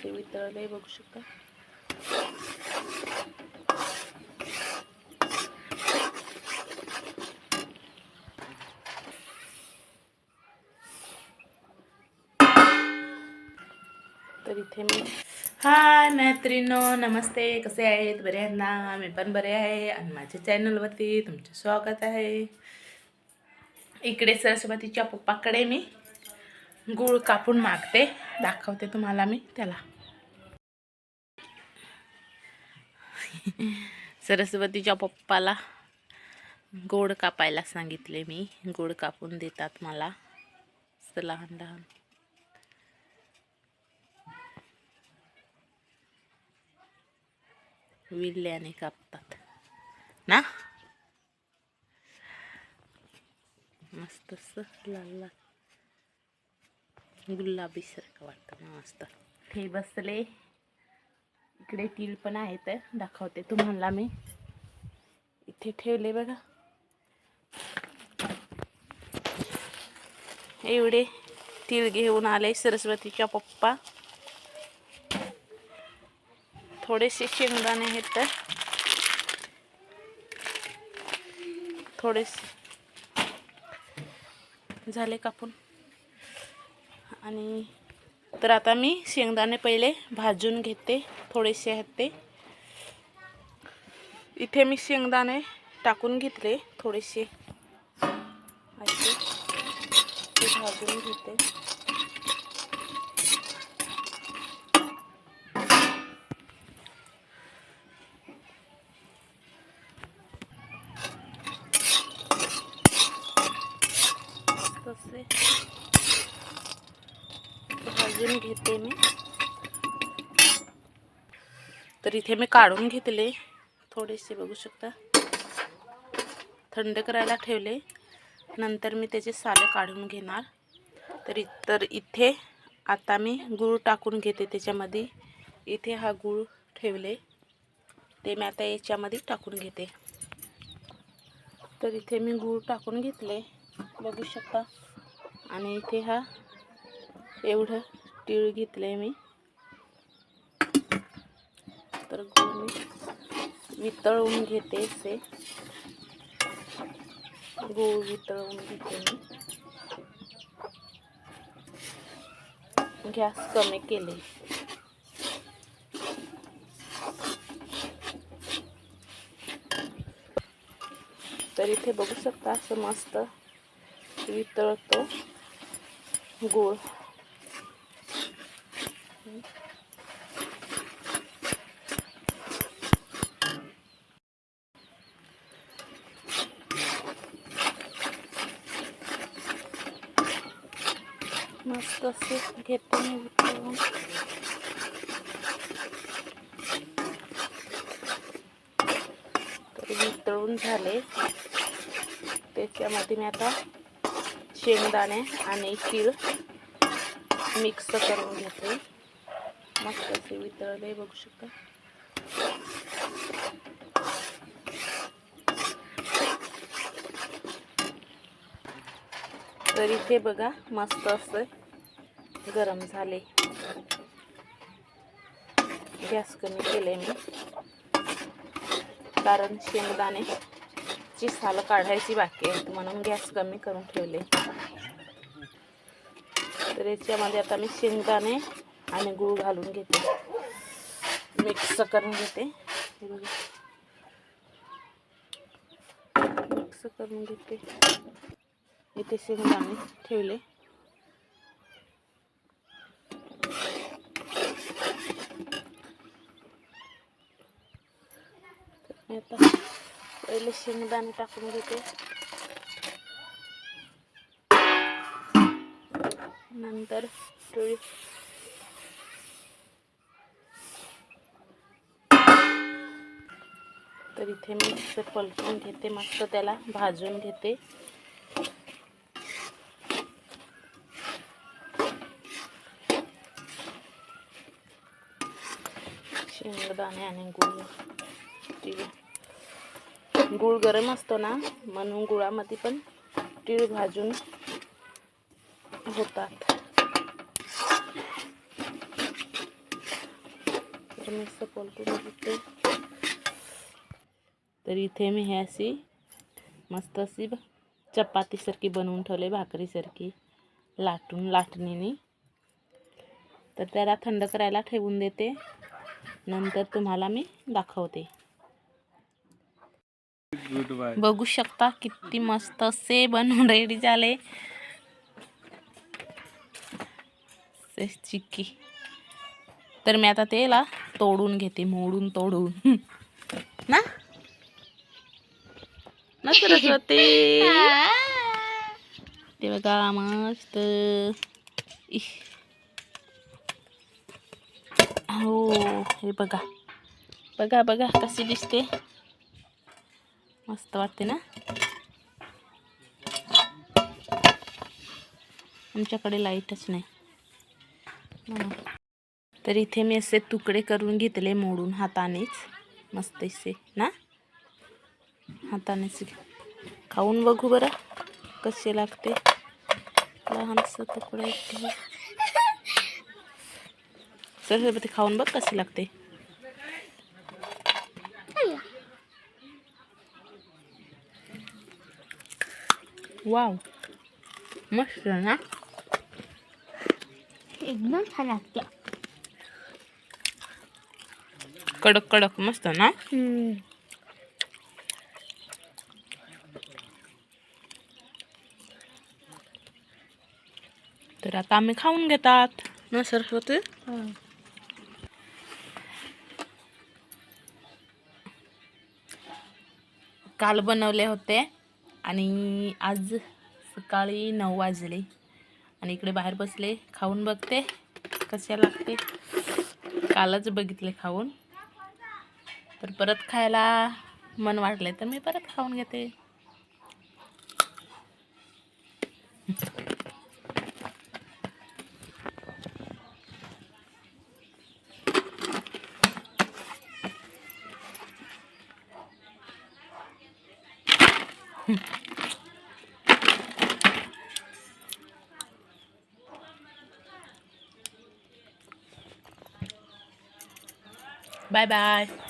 असे वितळले बघू शकता. तर इथे मी हाय मैत्रिणो नमस्ते. कसे आहेत? बरे आहेत ना? मी पण बरे आहे. आणि माझ्या चॅनलवरती तुमचे स्वागत आहे. इकडे सरस्वतीच्या पप्पाकडे मी गूळ कापून मागते. दाखवते तुम्हाला मी त्याला. सरस्वतीच्या पप्पाला गोड कापायला सांगितले मी. गोड कापून देतात मला. असं लहान लहान. विल्ल्याने कापतात. ना? मस्त असं लाल लाल. गुलाबी सारखं वाटतं मस्त. हे बसले. इकडे तीळ पण आहेत दाखवते तुम्हाला मी. इथे ठेवले बघा. एवढे तीळ घेऊन आले सरस्वतीच्या पप्पा. थोडेसे शेंगदाणे आहेत. तर थोडेसे. झाले कापून. आणि तर आता मी शेंगदाणे पहिले भाजून घेते थोडेसे आहेत ते. इथे मी शेंगदाणे टाकून घेतले थोडेसे. असे ते भाजून घेते. तसे. भाजून घेते मी. तर इथे मी काढून घेतले. थोडेसे बघू शकता. थंड करायला ठेवले. नंतर मी त्याचे साले काढून घेणार. तर तर इथे आता मी गूळ टाकून घेते त्याच्यामध्ये. इथे हा गूळ ठेवले. ते मी आता याच्यामध्ये टाकून घेते. तर इथे मी गूळ टाकून घेतले. बघू शकता. आणि इथे हा एवढं तीळ घेतले मी. तर गूळ मी वितळवून घेते असे. गूळ वितळवून घेते मी. गॅस कमी केले. तर इथे बघू शकता असं मस्त वितळतो. गूळ मस्त असे घेतो मी वितळून वितळून झाले. त्याच्यामध्ये मी आता शेंगदाणे आणि तीळ मिक्स करून घेते. मस्त असे वितळले बघू शकता. तरी ते बघा मस्त असं गरम झाले. गॅस कमी केले मी. कारण शेंगदाणे ची साल काढायची बाकी आहे म्हणून गॅस कमी करून ठेवले. तर याच्यामध्ये आता मी शेंगदाणे आणि गूळ घालून घेते. मिक्स करून घेते. हे बघा. मिक्स करून घेते. इथे शेंगदाणे ठेवले. आता पहिले शेंगदाणे टाकून घेते. नंतर टोळी तर इथे मी असं पलटून घेते मस्त त्याला भाजून घेते. शेंगदाणे आणि गुळ. तीळ. गुळ गरम असतो ना म्हणून गुळामध्ये पण तीळ भाजून होतात. तर मी असं पलटून घेते. तर इथे मी हे अशी मस्त अशी चपातीसारखी बनवून ठेवले भाकरीसारखी लाटून लाटणीने. तर त्याला थंड करायला ठेवून देते. नंतर तुम्हाला मी दाखवते. बघू शकता किती मस्त असे बनवून रेडी झाले. से चिक्की. तर मी आता त्याला तोडून घेते मोडून तोडून. ना? ना सरस्वती ते बघा मस्त. हो हे बघा. बघा बघा कशी दिसते. मस्त वाटते ना. आमच्याकडे लाईटच नाही. तर इथे मी असे तुकडे करून घेतले मोडून हातानेच. मस्त असे ना? हातानेच खाऊन बघू बरं कसे लागते. लहानसं तुकडे. सरस्वती खाऊन बघ कसे लागते. वाव. मस्त ना. एकदम छान लागते. कडक कडक मस्त ना. तर आता आम्ही खाऊन घेतात. ना सरस्वती काल बनवले होते आणि आज सकाळी नऊ वाजले आणि इकडे बाहेर बसले खाऊन बघते कशा लागते. कालच बघितले खाऊन. तर परत खायला मन वाटले तर मी परत खाऊन घेते. 拜拜。